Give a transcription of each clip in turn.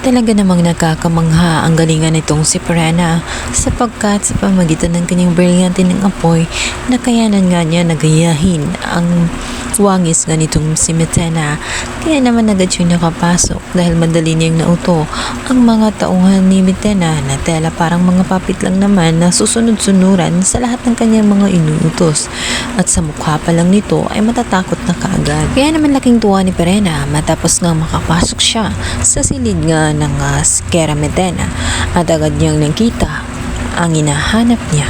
Talaga namang nagkakamangha ang galingan nitong si Perena sapagkat sa pamagitan ng kanyang brilyante ng apoy, nakayanan nga niya nagayahin ang wangis nga nitong si Metena. Kaya naman agad siyang nakapasok dahil madali niyang nauto ang mga tauhan ni Metena na tela parang mga papit lang naman na susunod-sunuran sa lahat ng kanyang mga inuutos. At sa mukha pa lang nito ay matatakot na kaagad. Kaya naman laking tuwa ni Perena matapos nga makapasok siya sa silid nga ng uh, Skera Metena at agad niyang nakita ang hinahanap niya.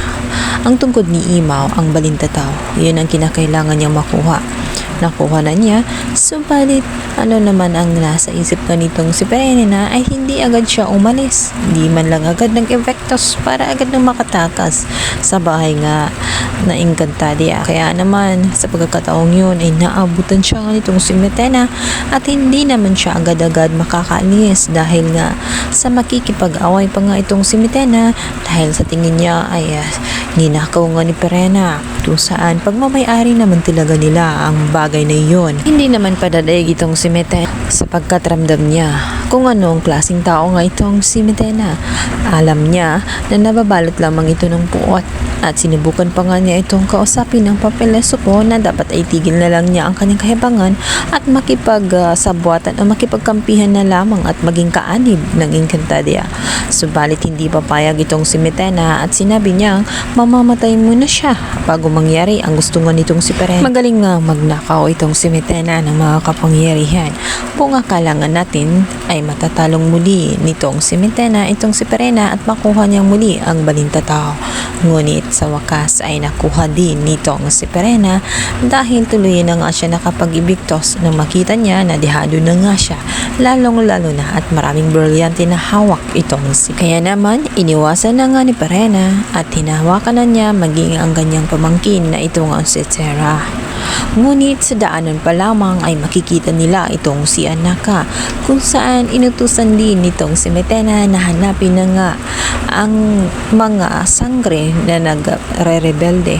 Ang tungkod ni Imaw ang balintataw. Yun ang kinakailangan niyang makuha. Nakuha na niya, subalit ano naman ang nasa isip ka nitong si Perenina ay hindi agad siya umalis. Hindi man lang agad ng efektos para agad nang makatakas sa bahay nga na Encantadia. Kaya naman sa pagkakataong yun ay naabutan siya nga nitong si Metena at hindi naman siya agad-agad makakaalis dahil nga sa makikipag-away pa nga itong si Metena dahil sa tingin niya ay uh, ninakaw nga ni Perena kung saan pagmamayari naman talaga nila ang bagay na iyon. Hindi naman padadaig itong si Metena sapagkat ramdam niya kung anong klaseng tao nga itong si Metena. Alam niya na nababalot lamang ito ng puot at sinubukan pa nga niya itong kausapin ng papeleso ko na dapat ay tigil na lang niya ang kanyang kahibangan at makipag-sabwatan o makipagkampihan na lamang at maging kaanib ng Encantadia. Subalit hindi papayag itong si Metena at sinabi niyang mamamatay muna siya bago mangyari ang gusto nga nitong si Peren. Magaling nga magnakaw itong si Metena ng mga kapangyarihan. Kung akalangan natin ay matatalong muli nitong si Metena itong si Perena at makuha niyang muli ang balintatao. Ngunit sa wakas ay nakuha din nitong si Perena dahil tuloy na nga siya nakapag-ibigtos nang makita niya na dehado na nga siya lalong lalo na at maraming brilyante na hawak itong si Kaya naman iniwasan na nga ni Perena at hinawakan na niya maging ang ganyang pamangkin na ito nga si Sarah. Ngunit sa daanan pa lamang ay makikita nila itong si Anaka kung saan inutusan din nitong si Metena na hanapin na nga ang mga sangre na nagre-rebelde.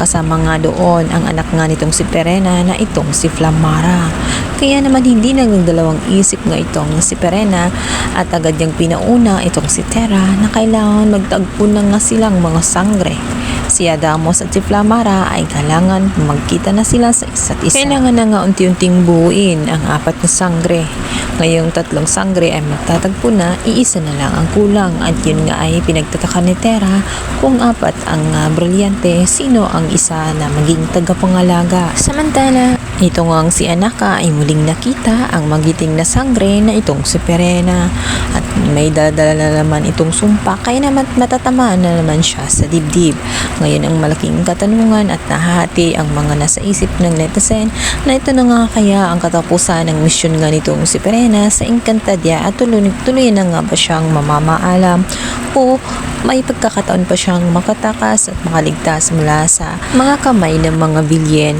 Kasama nga doon ang anak nga nitong si Perena na itong si Flamara. Kaya naman hindi nagdalawang isip nga itong si Perena at agad niyang pinauna itong si Terra na kailangan magtagpo na nga silang mga sangre si Adamos at si Flamara ay kailangan magkita na sila sa isa't isa. Kailangan na nga unti-unting buuin ang apat na sangre. Ngayong tatlong sangre ay magtatagpo na, iisa na lang ang kulang at yun nga ay pinagtataka ni Terra kung apat ang uh, brilyante, sino ang isa na maging tagapangalaga. Samantala, ito nga si Anaka ay muling nakita ang magiting na sangre na itong si Perena at may dadala na naman itong sumpa kaya naman matatamaan na naman siya sa dibdib. Ngayon ang malaking katanungan at nahati ang mga nasa isip ng netizen na ito na nga kaya ang katapusan ng misyon nga nitong si Perena sa Encantadia at tuloy-tuloy na nga ba siyang mamamaalam o may pagkakataon pa siyang makatakas at makaligtas mula sa mga kamay ng mga bilyen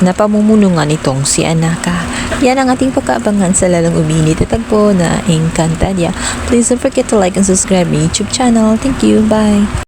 na pamumuno nga nitong si Anaka. Yan ang ating pagkaabangan sa lalong uminit at tagpo na Encantadia. Please don't forget to like and subscribe my YouTube channel. Thank you. Bye!